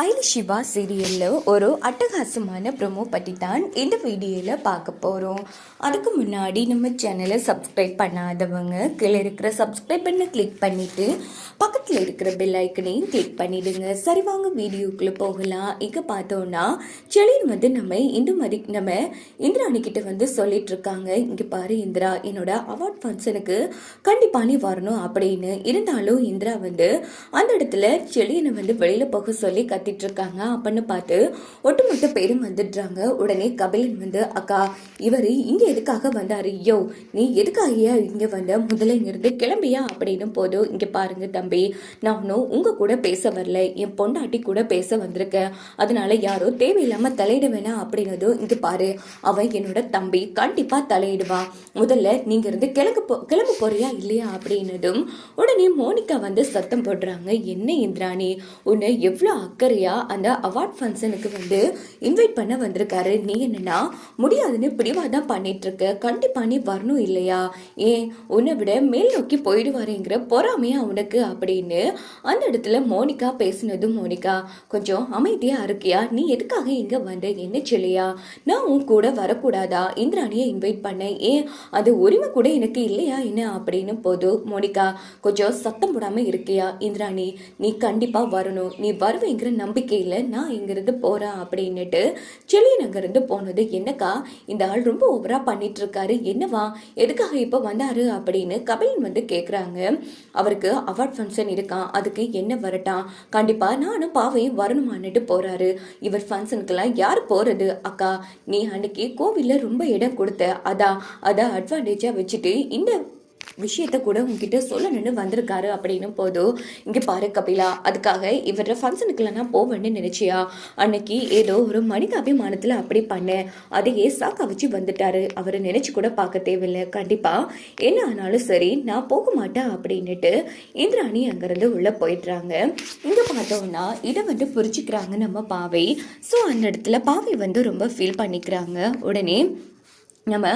ஐலி சிவா சீரியலில் ஒரு அட்டகாசமான ப்ரோமோ பற்றி தான் இந்த வீடியோவில் பார்க்க போகிறோம் அதுக்கு முன்னாடி நம்ம சேனலை சப்ஸ்கிரைப் பண்ணாதவங்க கீழே இருக்கிற சப்ஸ்கிரைப் பண்ண கிளிக் பண்ணிவிட்டு பக்கத்தில் இருக்கிற பெல் ஐக்கனையும் கிளிக் பண்ணிவிடுங்க சரி வாங்க வீடியோக்குள்ளே போகலாம். இங்கே பார்த்தோன்னா செலின் வந்து நம்ம இந்த மாதிரி நம்ம இந்திராணிக்கிட்ட வந்து சொல்லிட்டு இருக்காங்க. இங்கே பாரு இந்திரா என்னோட அவார்ட் ஃபங்க்ஷனுக்கு கண்டிப்பாக நீ வரணும் அப்படின்னு. இருந்தாலும் இந்திரா வந்து அந்த இடத்துல செலியனை வந்து வெளியில் போக சொல்லி நடத்திட்டு இருக்காங்க அப்படின்னு பார்த்து ஒட்டுமொத்த பேரும் வந்துடுறாங்க. உடனே கபிலன் வந்து அக்கா இவர் இங்கே எதுக்காக வந்தாரு? யோ நீ எதுக்காக இங்கே வந்த? முதல்ல இருந்து கிளம்பியா? அப்படின்னு போதும் இங்கே பாருங்க தம்பி நானும் உங்க கூட பேச வரல. என் பொண்டாட்டி கூட பேச வந்திருக்கேன் அதனால யாரோ தேவையில்லாம தலையிட வேணாம் அப்படின்னதும் இங்க பாரு அவன் என்னோட தம்பி. கண்டிப்பா தலையிடுவான் முதல்ல நீங்க இருந்து கிளம்பு போ கிளம்ப போறியா இல்லையா? அப்படின்னதும் உடனே மோனிகா வந்து சத்தம் போடுறாங்க. என்ன இந்திராணி உன்னை எவ்வளோ அக்கறை அக்கறையா அந்த அவார்ட் ஃபங்க்ஷனுக்கு வந்து இன்வைட் பண்ண வந்திருக்காரு. நீ என்னன்னா முடியாதுன்னு பிடிவாதான் தான் இருக்க கண்டிப்பா நீ வரணும் இல்லையா? ஏன்? உன்னை விட மேல் நோக்கி போயிடுவாருங்கிற பொறாமையா உனக்கு அப்படின்னு அந்த இடத்துல மோனிகா பேசினதும் மோனிகா கொஞ்சம் அமைதியாக இருக்கியா? நீ எதுக்காக இங்கே வந்த? என்ன சொல்லியா? நான் உன் கூட வரக்கூடாதா? இந்திராணியை இன்வைட் பண்ணேன் ஏன்? அது உரிமை கூட எனக்கு இல்லையா என்ன அப்படின்னு போதும் மோனிகா கொஞ்சம் சத்தம் போடாமல் இருக்கியா? இந்திராணி நீ கண்டிப்பாக வரணும். நீ வருவேங்கிற நம்பிக்கையில் நான் இங்கேருந்து போகிறேன் அப்படின்னுட்டு செலியன் அங்கேருந்து போனது. என்னக்கா இந்த ஆள் ரொம்ப ஓவராக பண்ணிட்டு இருக்காரு என்னவா? எதுக்காக இப்போ வந்தாரு? அப்படின்னு கபிலன் வந்து கேட்குறாங்க அவருக்கு அவார்ட் ஃபங்க்ஷன் இருக்கான் அதுக்கு என்ன வரட்டான் கண்டிப்பாக நானும் பாவையும் வரணுமான்னுட்டு போகிறாரு இவர் ஃபங்க்ஷனுக்கெல்லாம் யார் போகிறது அக்கா நீ அன்னைக்கு கோவிலில் ரொம்ப இடம் கொடுத்த. அதான் அதை அட்வான்டேஜாக வச்சுட்டு இந்த விஷயத்த கூட உங்ககிட்ட சொல்லணும்னு வந்திருக்காரு அப்படின்னு போதும் இங்கே பாரு கபிலா அதுக்காக இவர ஃபங்க்ஷனுக்குலாம் நான் போவேன்னு நினைச்சியா? அன்னைக்கு ஏதோ ஒரு மனிதாபிமானத்தில் அப்படி பண்ணேன். அதையே சாக்கா வச்சு வந்துட்டாரு. அவரை நினைச்சு கூட பார்க்க தேவையில்லை. கண்டிப்பாக என்ன ஆனாலும் சரி நான் போக மாட்டேன் அப்படின்னுட்டு இந்திராணி அங்கேருந்து உள்ளே போயிடுறாங்க. இங்கே பார்த்தோம்னா இதை வந்து புரிச்சுக்கிறாங்க நம்ம பாவை. ஸோ அந்த இடத்துல பாவை வந்து ரொம்ப ஃபீல் பண்ணிக்கிறாங்க. உடனே நம்ம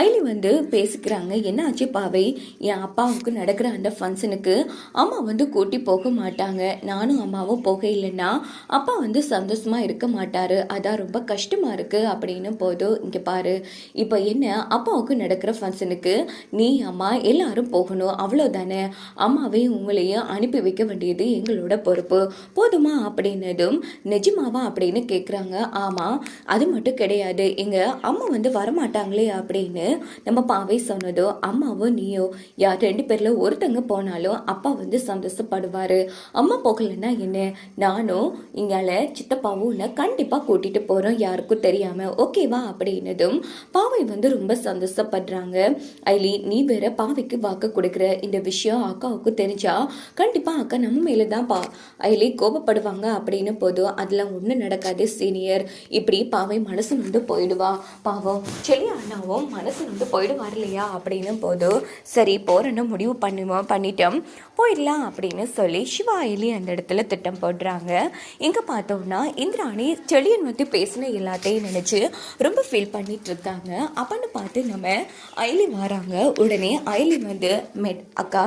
ஐலி வந்து பேசிக்கிறாங்க என்ன ஆச்சு பாவை? என் அப்பாவுக்கு நடக்கிற அந்த ஃபங்க்ஷனுக்கு அம்மா வந்து கூட்டி போக மாட்டாங்க. நானும் அம்மாவும் போக இல்லைன்னா அப்பா வந்து சந்தோஷமாக இருக்க மாட்டார். அதான் ரொம்ப கஷ்டமாக இருக்குது அப்படின்னு போதும் இங்கே பாரு இப்போ என்ன அப்பாவுக்கு நடக்கிற ஃபங்க்ஷனுக்கு நீ அம்மா எல்லாரும் போகணும். அவ்வளோதானே அம்மாவே உங்களையும் அனுப்பி வைக்க வேண்டியது எங்களோட பொறுப்பு. போதுமா? அப்படின்னதும் நிஜமாவா? அப்படின்னு கேட்குறாங்க ஆமாம் அது மட்டும் கிடையாது. எங்கள் அம்மா வந்து வரமாட்டாங்களே? அப்படின்னு நம்ம பாவை சொன்னதோ அம்மாவும் நீயோ யார் ரெண்டு பேர்ல ஒருத்தங்க போனாலும் அப்பா வந்து சந்தோஷப்படுவாரு. அம்மா போகலைன்னா என்ன? நானும் இங்கால சித்தப்பாவும் இல்லை கண்டிப்பா கூட்டிட்டு போறோம் யாருக்கும் தெரியாம. ஓகேவா அப்படின்னதும் பாவை வந்து ரொம்ப சந்தோஷப்படுறாங்க. ஐலி நீ வேற பாவைக்கு வாக்கு கொடுக்குற. இந்த விஷயம் அக்காவுக்கு தெரிஞ்சா கண்டிப்பா அக்கா நம்ம மேலே தான் பா. ஐலி கோபப்படுவாங்க அப்படின்னு போதும் அதெல்லாம் ஒன்றும் நடக்காது சீனியர் இப்படி பாவை மனசு வந்து போயிடுவா. பாவம் செல்லி நான் மனசு வந்து போயிடுவார் இல்லையா அப்படின்னு போதும் சரி போறேன்னு முடிவு பண்ணுவோம் பண்ணிட்டோம். போயிடலாம் அப்படின்னு சொல்லி சிவா எலி அந்த இடத்துல திட்டம் போடுறாங்க. இங்கே பார்த்தோம்னா இந்திராணி செழியன் வந்து பேசின எல்லாத்தையும் நினச்சி ரொம்ப ஃபீல் பண்ணிட்டு இருக்காங்க. அப்படின்னு பார்த்து நம்ம அயலி வராங்க. உடனே அயலி வந்து மெட் அக்கா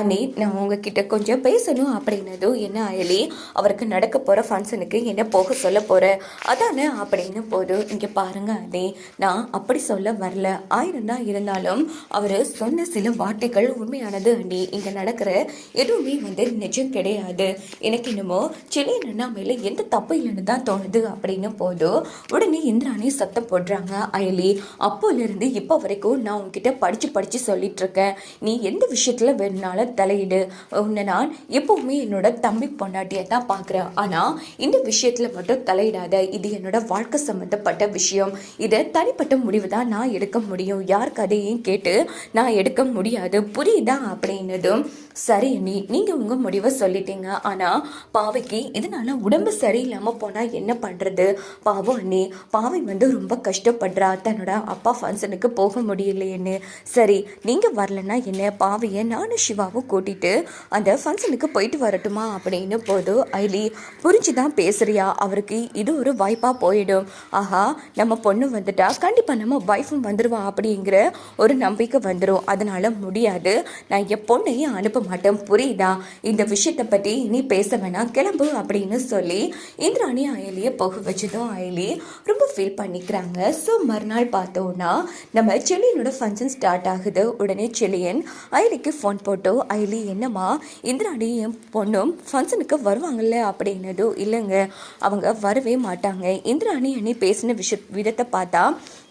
அண்ணி நான் உங்ககிட்ட கொஞ்சம் பேசணும் அப்படின்னதும் என்ன அயலி அவருக்கு நடக்க போகிற ஃபங்க்ஷனுக்கு என்ன போக சொல்ல போகிற அதானே அப்படின்னு போதும் இங்கே பாருங்க அண்ணி நான் அப்படி சொல்ல வரல. ஆயிரம் தான் இருந்தாலும் அவர் சொன்ன சில வார்த்தைகள் உண்மையானது அண்ணி. இங்கே நடக்கிற எதுவுமே வந்து நிஜம் கிடையாது. எனக்கு என்னமோ சென்னை அண்ணா மேலே எந்த தப்பு இல்லைன்னு தான் தோணுது அப்படின்னு போதும் உடனே இந்திராணி சத்தம் போடுறாங்க. அயலி அப்போலேருந்து இப்போ வரைக்கும் நான் உங்ககிட்ட படித்து படித்து சொல்லிட்டு இருக்கேன் நீ எந்த விஷயத்தில் வேணுனாலும் தலையிடு. உன்னை நான் எப்போவுமே என்னோட தம்பி பொண்டாட்டியை தான் பார்க்குறேன் ஆனால் இந்த விஷயத்தில் மட்டும் தலையிடாத. இது என்னோட வாழ்க்கை சம்மந்தப்பட்ட விஷயம். இதை தனிப்பட்ட முடிவு தான் நான் எடுக்க முடியும். யார் கதையும் கேட்டு நான் எடுக்க முடியாது. புரியுதா அப்படின்னதும் சரி நீ நீங்கள் உங்கள் முடிவை சொல்லிட்டீங்க. ஆனால் பாவைக்கு இதனால் உடம்பு சரியில்லாமல் போனால் என்ன பண்ணுறது பாவம் அண்ணி பாவை வந்து ரொம்ப கஷ்டப்படுறா. தன்னோட அப்பா ஃபங்க்ஷனுக்கு போக முடியலையேன்னு சரி நீங்கள் வரலன்னா என்ன? பாவையை நானும் சிவாவும் கூட்டிட்டு அந்த ஃபங்க்ஷனுக்கு போயிட்டு வரட்டுமா? அப்படின்னு போது ஐலி புரிஞ்சு தான் பேசுகிறியா அவருக்கு இது ஒரு வாய்ப்பாக போயிடும். ஆஹா நம்ம பொண்ணு வந்துட்டா கண்டிப்பாக நம்ம ஒய்ஃபும் வந்துடுவா அப்படிங்கிற ஒரு நம்பிக்கை வந்துடும் அதனால் முடியாது. நான் என் பொண்ணையும் அனுப்ப மாட்டேன். புரியுதா? இந்த விஷயத்தை பற்றி இனி பேச வேணாம். கிளம்பு அப்படின்னு சொல்லி இந்திராணி அயலியை போக வச்சதும் அயலி ரொம்ப ஃபீல் பண்ணிக்கிறாங்க. ஸோ மறுநாள் பார்த்தோன்னா நம்ம செல்லியனோட ஃபங்க்ஷன் ஸ்டார்ட் ஆகுது. உடனே செல்லியன் அயலிக்கு ஃபோன் போட்டோ அயலி என்னம்மா? இந்திராணி என் பொண்ணும் ஃபங்க்ஷனுக்கு வருவாங்கல்ல? அப்படின்னதும் இல்லைங்க. அவங்க வரவே மாட்டாங்க. இந்திராணி அணி பேசின விஷ விதத்தை பார்த்தா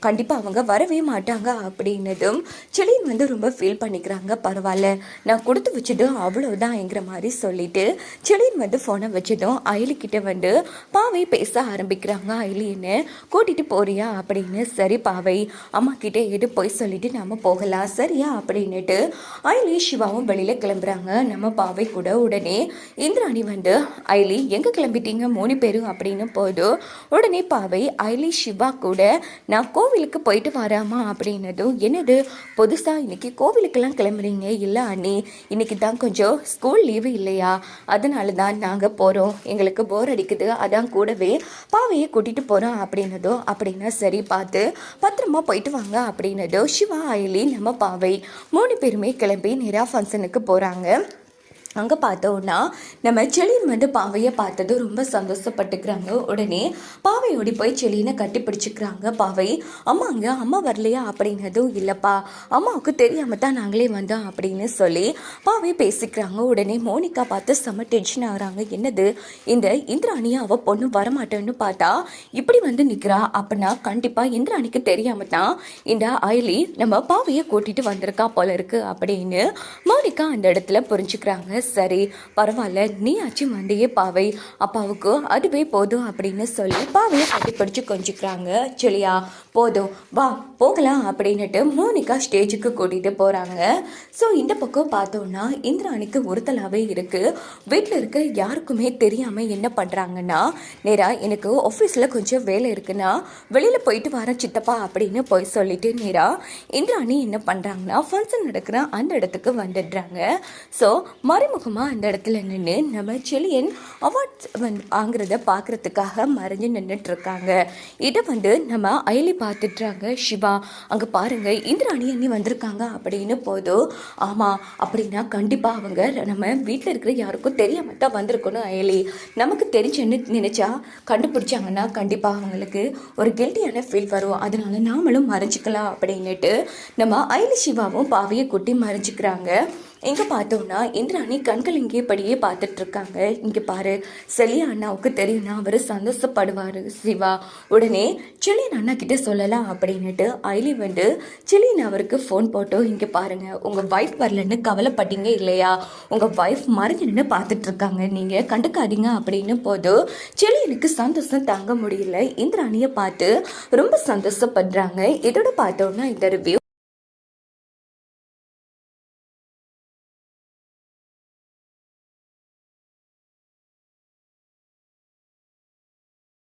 கண்டிப்பாக அவங்க வரவே மாட்டாங்க அப்படின்னதும் செலின் வந்து ரொம்ப ஃபீல் பண்ணிக்கிறாங்க. பரவாயில்ல நான் கொடுத்து வச்சது அவ்வளோதான்ங்கிற மாதிரி சொல்லிட்டு செலின் வந்து ஃபோனை வச்சதும் அயலிக்கிட்ட வந்து பாவை பேச ஆரம்பிக்கிறாங்க. அயலின்னு கூட்டிகிட்டு போறியா அப்படின்னு. சரி பாவை அம்மா கிட்டே எது போய் சொல்லிட்டு நம்ம போகலாம். சரியா அப்படின்னுட்டு அயலி சிவாவும் வெளியில் கிளம்புறாங்க. நம்ம பாவை கூட உடனே இந்திராணி வந்து ஐலி எங்கே கிளம்பிட்டீங்க? மூணு பேரும்? அப்படின்னு போதும் உடனே பாவை ஐலி சிவா கூட நான் கோவிலுக்கு போயிட்டு வராமா அப்படின்னதும் என்னது புதுசாக இன்னைக்கு கோவிலுக்கெல்லாம் கிளம்புறீங்க? இல்லை அண்ணி இன்னைக்கு தான் கொஞ்சம் ஸ்கூல் லீவு இல்லையா? அதனால தான் நாங்கள் போகிறோம் எங்களுக்கு போர் அடிக்குது. அதான் கூடவே பாவையை கூட்டிகிட்டு போகிறோம் அப்படின்னதும் அப்படின்னா சரி பார்த்து பத்திரமா போயிட்டு வாங்க அப்படின்னதும் சிவா ஐலி நம்ம பாவை மூணு பேருமே கிளம்பி நேராக ஃபங்க்ஷனுக்கு போகிறாங்க அங்கே பார்த்தோன்னா நம்ம செளியன் வந்து பாவையை பார்த்ததும் ரொம்ப சந்தோஷப்பட்டுக்கிறாங்க. உடனே பாவை ஓடி போய் செளியனை கட்டி பிடிச்சிக்கிறாங்க பாவை அம்மாங்க அம்மா வரலையா? அப்படின்னதும் இல்லைப்பா அம்மாவுக்கு தெரியாமல் தான் நாங்களே வந்தோம் அப்படின்னு சொல்லி பாவை பேசிக்கிறாங்க. உடனே மோனிகா பார்த்து செம்ம டென்ஷன் ஆகுறாங்க. என்னது? இந்த இந்திராணியை அவள் பொண்ணு வரமாட்டேன்னு பார்த்தா இப்படி வந்து நிற்கிறா அப்படின்னா கண்டிப்பாக இந்திராணிக்கு தெரியாமல் தான் இந்த அயலி நம்ம பாவையை கூட்டிகிட்டு வந்திருக்கா போல இருக்குது அப்படின்னு மோனிகா அந்த இடத்துல புரிஞ்சுக்கிறாங்க. சரி பரவாயில்ல நீ ஆச்சு வந்தையே பாவை. அப்பாவுக்கு அதுவே போதும் அப்படின்னு சொல்லி பாவையை கட்டி பிடிச்சி கொஞ்சிக்கிறாங்க. சரியா போதும் வா போகலாம் அப்படின்னுட்டு மோனிகா ஸ்டேஜுக்கு கூட்டிகிட்டு போகிறாங்க ஸோ இந்த பக்கம் பார்த்தோன்னா இந்திராணிக்கு ஒருத்தலாகவே இருக்குது வீட்டில் இருக்க யாருக்குமே தெரியாமல் என்ன பண்ணுறாங்கன்னா நேராக எனக்கு ஆஃபீஸில் கொஞ்சம் வேலை இருக்குன்னா வெளியில் போயிட்டு வர சித்தப்பா அப்படின்னு போய் சொல்லிட்டு நேராக இந்திராணி என்ன பண்ணுறாங்கன்னா ஃபங்க்ஷன் நடக்கிற அந்த இடத்துக்கு வந்துடுறாங்க. ஸோ மறு மறைமுகமாக அந்த இடத்துல நின்று நம்ம செலியன் அவார்ட்ஸ் வந்து வாங்குறத பார்க்குறதுக்காக மறைஞ்சு நின்றுட்டுருக்காங்க இதை வந்து நம்ம அயலி பார்த்துட்றாங்க சிவா. அங்கே பாருங்கள் இந்திராணி அண்ணி வந்திருக்காங்க அப்படின்னு போதும் ஆமாம் அப்படின்னா கண்டிப்பாக அவங்க நம்ம வீட்டில் இருக்கிற யாருக்கும் தெரியாம தான் வந்திருக்கணும் அயலி. நமக்கு தெரிஞ்சுன்னு நினச்சா கண்டுபிடிச்சாங்கன்னா கண்டிப்பாக அவங்களுக்கு ஒரு கில்ட்டியான ஃபீல் வரும். அதனால நாமளும் மறைஞ்சிக்கலாம் அப்படின்னுட்டு நம்ம அயலி சிவாவும் பாவையை கொட்டி மறைஞ்சிக்கிறாங்க. எங்கே பார்த்தோம்னா இந்திராணி கண்கள் இங்கேபடியே பார்த்துட்டு இருக்காங்க இங்கே பாரு செலியா அண்ணாவுக்கு தெரியும்னா அவர் சந்தோஷப்படுவார். சிவா உடனே செலியன் அண்ணா கிட்ட சொல்லலாம் அப்படின்னுட்டு ஐலி வந்து செலியன் அவருக்கு ஃபோன் போட்டு இங்கே பாருங்க. உங்கள் ஒய்ஃப் வரலன்னு கவலைப்பட்டீங்க இல்லையா? உங்கள் ஒய்ஃப் மறைஞ்சு நின்று பார்த்துட்டு இருக்காங்க நீங்கள் கண்டுக்காதீங்க அப்படின்னு போதும் செலியனுக்கு சந்தோஷம் தாங்க முடியல. இந்திராணியை பார்த்து ரொம்ப சந்தோஷப்படுறாங்க. இதோட பார்த்தோம்னா இந்த ரிவ்யூ